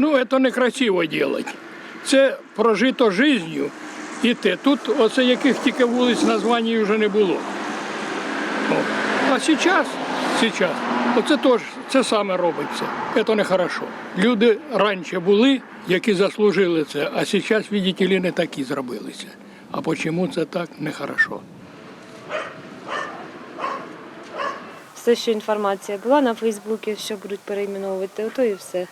Ну, це некрасиво робити. Це прожито життю і те. Тут оце яких тільки вулиць названь вже не було. А зараз, зараз, оце теж це саме робиться. Це не хорошо. Люди раніше були, які заслужили це, а зараз, видите ли, не такі зробилися. А чому це так, нехорошо. Все, що інформація була на Фейсбуці, що будуть перейменовувати, ото і все.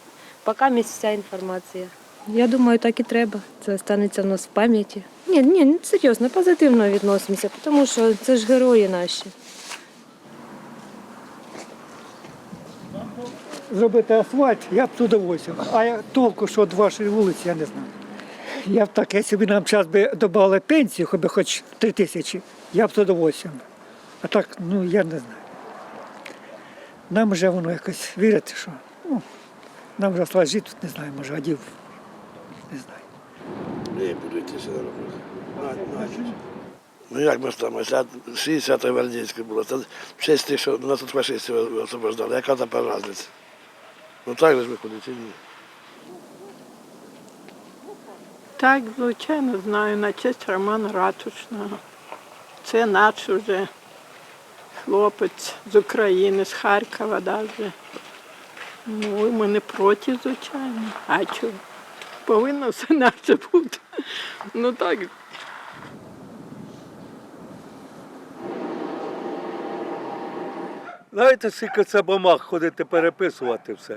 Поки місць вся інформація. Я думаю, так і треба. Це станеться в нас в пам'яті. Ні, ні, ну, серйозно, позитивно відносимося, тому що це ж герої наші. зробити асфальт, я б з удовольствием. А я толку, що від вашої вулиці, я не знаю. Я б так, якщо б нам час би додали пенсію, хоч би хоч три тисячі, я б з удовольствием. А так, ну я не знаю. Нам вже воно якось вірити, що ну, нам вже слава жити тут, не знаю, може, годів, не знаю. Не буду йти сюди робити. Ну як ми ж там, ось я 60 гвардійське було, це в честь тих, що нас тут фашистів освобождали. Яка тепер різниця? Ну так же ж виходить, чи ні? Так, звичайно, знаю, на честь Романа Ратушного. Це наш уже хлопець з України, з Харкова навіть. Ну, ми не проти, звичайно. А чого? Повинно все наше бути. Ну так, Знаєте, скільки це бумаг ходити переписувати все.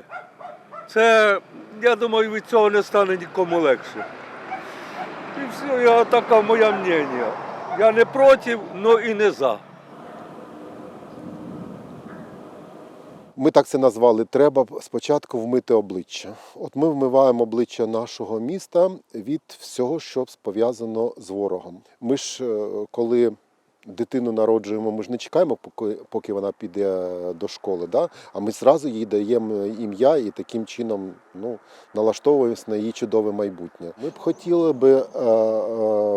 Це, я думаю, від цього не стане нікому легше. І все, я така моя мнення. Я не проти, але і не за. Ми так це назвали. Треба спочатку вмити обличчя. От ми вмиваємо обличчя нашого міста від всього, що пов'язано з ворогом. Ми ж, е, коли дитину народжуємо, ми ж не чекаємо, поки, поки вона піде до школи. Да? А ми зразу їй даємо ім'я і таким чином ну, налаштовуємося на її чудове майбутнє. Ми б хотіли би е, е,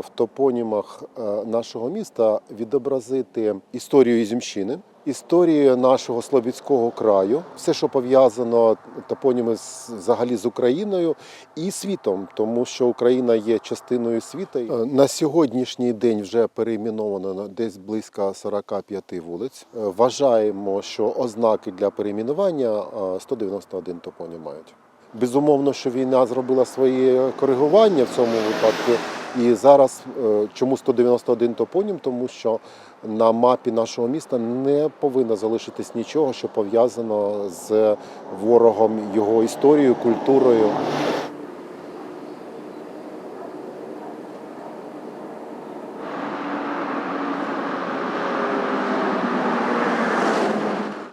в топонімах е, нашого міста відобразити історію Ізюмщини. Історію нашого Слобідського краю, все, що пов'язано топоніми взагалі з Україною і світом, тому що Україна є частиною світу. Е, На сьогоднішній день вже перейменовано десь близько 45 вулиць. Е, Вважаємо, що ознаки для перейменування е, 191 топонім мають. Безумовно, що війна зробила своє коригування в цьому випадку. І зараз е, чому 191 топонім? Тому що на мапі нашого міста не повинно залишитись нічого, що пов'язано з ворогом, його історією, культурою.